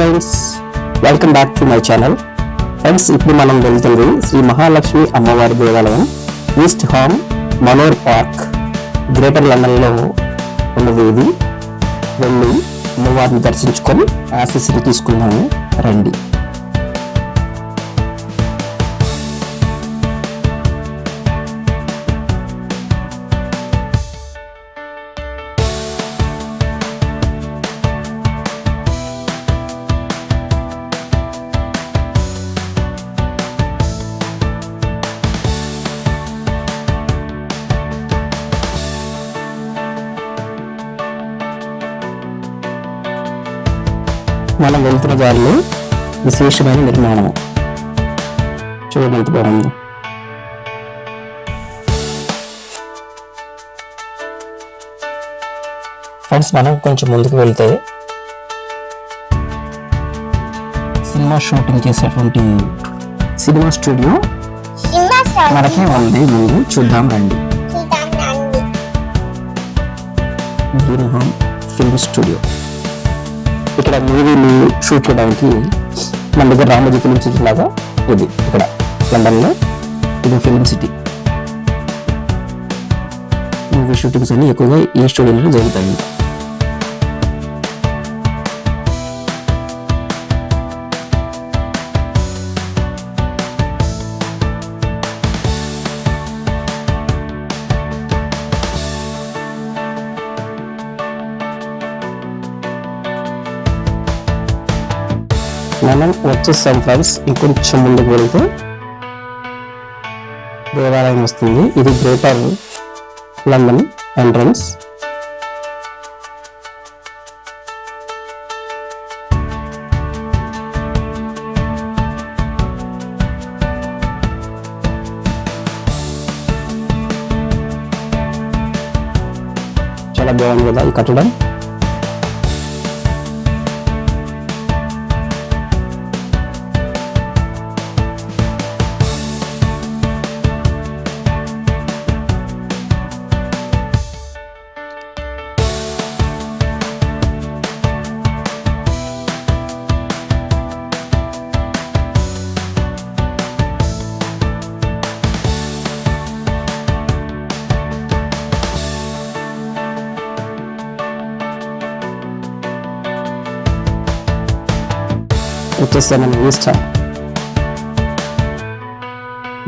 Friends welcome back to my channel friends ఇప్పుడు మనం వెళ్తుంది శ్రీ మహాలక్ష్మి అమ్మవారి దేవాలయం east ham manor park greater లండన్లో ఉన్నది ఇది వెళ్ళి అమ్మవారిని దర్శించుకొని ఆశీస్సులు తీసుకుందాము. రండి. మనం వెళ్తున్న దారిలో విశేషమైన నిర్మాణము చూడండి ఎంత బాగుంది. ఫ్రెండ్స్ మనం కొంచెం ముందుకు వెళ్తే సినిమా షూటింగ్ చేసేటువంటి సినిమా స్టూడియో మనకే ఉంది. ముందు చూద్దాం రండి. ఫిల్మ్ స్టూడియో ఇక్కడ మూవీలు షూట్ చేయడానికి మన దగ్గర రామోజీ ఫిలిం సిటీ లాగా ఉంది. ఇక్కడ లండన్లో. ఇది ఫిలిం సిటీ మూవీ షూటింగ్స్ అన్ని ఎక్కువగా ఈ స్టూడియోలో జరుగుతాయి. మనం వచ్చేసాం ఫ్రెండ్స్. ఇంకొంచెం ముందుకు వెళ్తే దేవాలయం వస్తుంది. ఇది గ్రేటర్ లండన్ ఎంట్రన్స్. చాలా బాగుంది కదా ఈ కట్టడం. వచ్చేసాను మనం ఈస్ట్ హామ్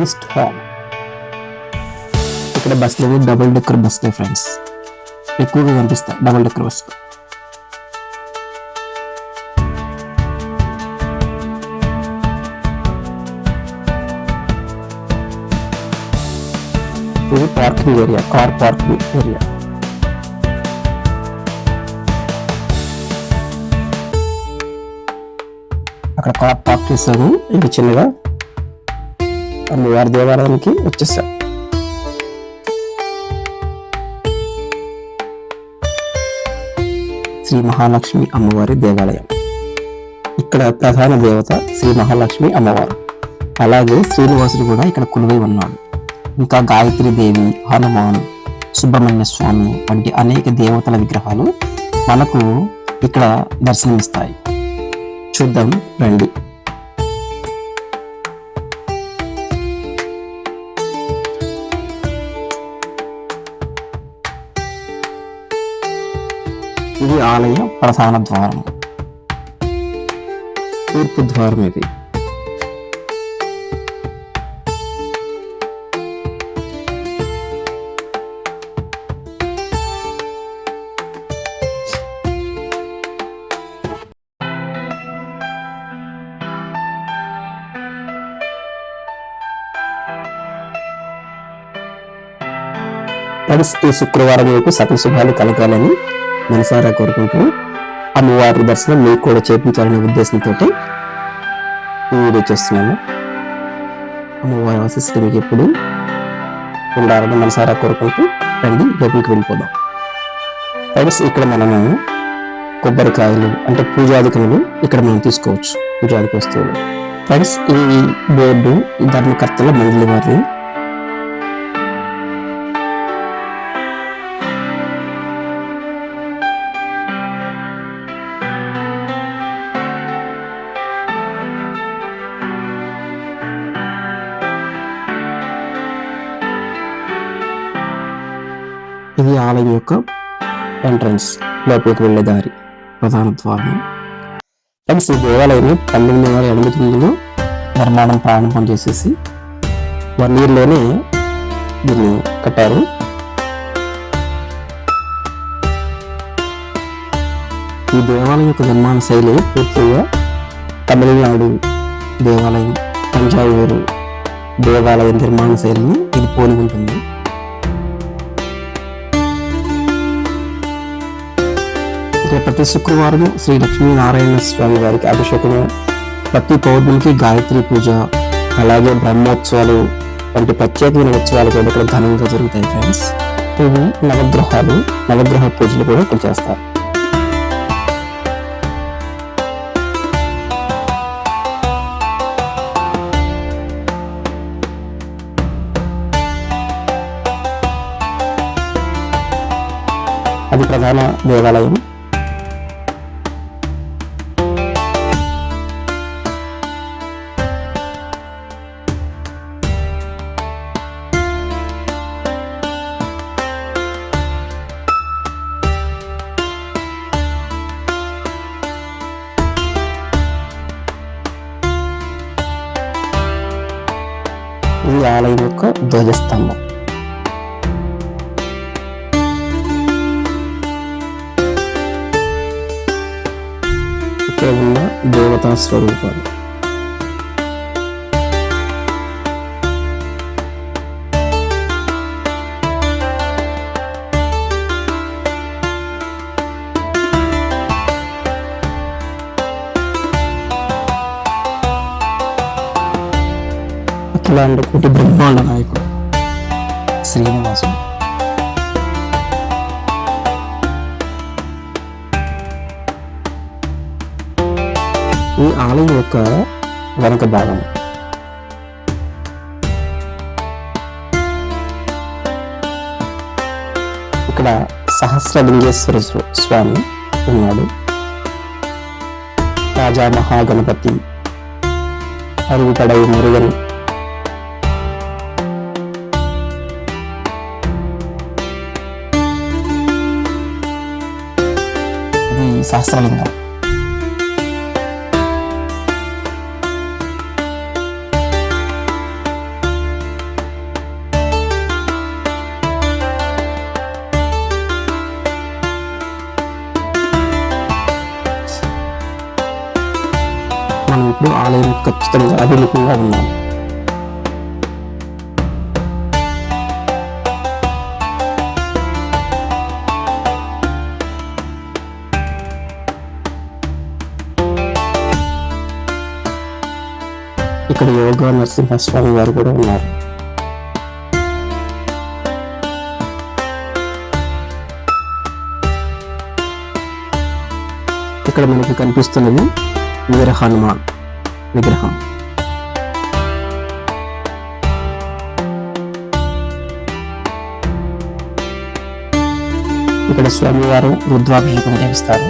ఈస్ట్ హామ్ ఇక్కడ బస్సులు డబుల్ డెక్కర్ బస్సులే ఫ్రెండ్స్ ఎక్కువగా కనిపిస్తాయి డబుల్ డెక్కర్ బస్సులు ఇది parking area car parking area అక్కడ కార్ పార్క్ చేశాము ఇంకా చిన్నగా. అమ్మవారి దేవాలయానికి వచ్చేసాం శ్రీ మహాలక్ష్మి అమ్మవారి దేవాలయం. ఇక్కడ ప్రధాన దేవత శ్రీ మహాలక్ష్మి అమ్మవారు. అలాగే శ్రీనివాసుడు కూడా ఇక్కడ కొలువై ఉన్నాడు. ఇంకా గాయత్రి దేవి హనుమాన్ సుబ్రహ్మణ్య స్వామి వంటి అనేక దేవతల విగ్రహాలు మనకు ఇక్కడ దర్శనమిస్తాయి. చూద్దాం రండి. ఇది ఆలయ ప్రధాన ద్వారం. తూర్పు ద్వారం ఇది. ఫ్రెండ్స్ ఈ శుక్రవారం మీకు సకల శుభాలు కలగాలని మనసారా కోరుకుంటూ అమ్మవారి దర్శనం మీకు కూడా చేపించాలనే ఉద్దేశంతో ఈ వీడియో చేస్తున్నాము. అమ్మవారి ఆశీస్సులు మీకు ఎప్పుడు ఉండాలని మనసారా కోరుకుంటూ రండి లోపలికి వెళ్ళిపోదాం. ఫ్రెండ్స్ ఇక్కడ మనము కొబ్బరికాయలు అంటే పూజాధికములు ఇక్కడ మనం తీసుకోవచ్చు పూజాధిక వస్తువులు. ఫ్రెండ్స్ ఈ బోర్డు ధర్మకర్తల మండలి వారిని ఇది ఆలయం యొక్క ఎంట్రన్స్. లోపలికి వెళ్ళే దారి. ప్రధాన ద్వారం. ఫ్రెండ్స్ ఈ దేవాలయం పంతొమ్మిది వందల ఎనభై తొమ్మిదిలో నిర్మాణం ప్రారంభం చేసేసి వన్ ఇయర్లోనే దీన్ని కట్టారు. ఈ దేవాలయం యొక్క నిర్మాణ శైలి పూర్తిగా తమిళనాడు దేవాలయం తంజావూరు దేవాలయ నిర్మాణ శైలిని ఇది పోలి ఉంటుంది. అయితే ప్రతి శుక్రవారం శ్రీ లక్ష్మీనారాయణ స్వామి వారికి అభిషేకము ప్రతి పౌర్ణమికి గాయత్రి పూజ అలాగే బ్రహ్మోత్సవాలు వంటి ప్రత్యేకమైన ఉత్సవాలు కూడా ఇక్కడ ఘనంగా జరుగుతాయి ఫ్రెండ్స్ ఇవి నవగ్రహాలు నవగ్రహ పూజలు కూడా ఇక్కడ చేస్తారు. అది ప్రధాన దేవాలయం. ఇది ఆలయం యొక్క ధ్వజస్తంభం. ఇక్కడ ఉన్న దేవతా స్వరూపాలు. ఇటు బ్రహ్మాండ నాయకుడు. శ్రీనివాసు ఈ ఆలయం యొక్క వెనక భాగం. ఇక్కడ సహస్రలింగేశ్వర స్వామి ఉన్నాడు. రాజా మహాగణపతి అరుగుపడై మురుగన్ ఇది సహస్రలింగం మనం ఇప్పుడు ఆలయం ఖచ్చితంగా అభిముఖంగా ఉన్నాం ఇక్కడ యోగా నరసింహస్వామి గారు కూడా ఉన్నారు. ఇక్కడ మనకి కనిపిస్తున్నది వీర హనుమాన్ విగ్రహం. ఇక్కడ స్వామివారు రుద్రాభిషేకం చేస్తారు.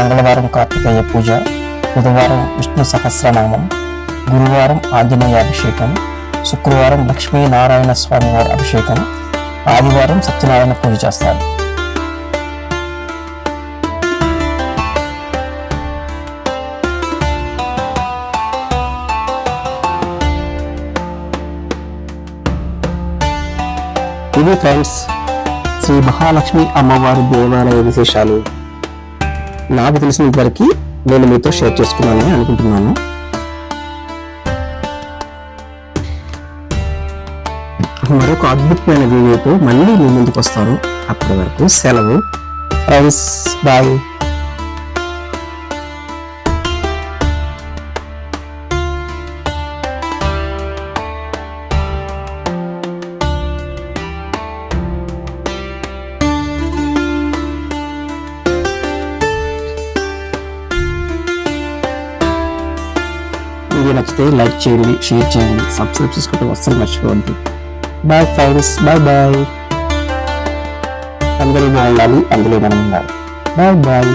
మంగళవారం కార్తికేయ పూజ బుధవారం విష్ణు సహస్రనామం గురువారం ఆంజనేయ అభిషేకం శుక్రవారం లక్ష్మీనారాయణ స్వామి వారి అభిషేకం ఆదివారం సత్యనారాయణ పూజ చేస్తారు. ఇది ఫ్రెండ్స్ శ్రీ మహాలక్ష్మి అమ్మవారి దేవాలయ విశేషాలు. నాకు తెలిసినంత వరకు నేను మీతో షేర్ చేసుకున్నానని అనుకుంటున్నాను. మరొక అద్భుతమైన వీడియోతో మళ్ళీ మీ ముందుకు వస్తాను. అప్పటి వరకు సెలవు. ఫ్రెండ్స్ బాయ్ వీడియో నచ్చితే లైక్ చేయండి షేర్ చేయండి సబ్స్క్రైబ్ చేసుకోవడం అస్సలు మర్చిపోవద్దు. బాయ్ ఫ్రెండ్స్ బాయ్ బాయ్ అందరూ బాగుండాలి అందులో మనం ఉండాలి. Bye bye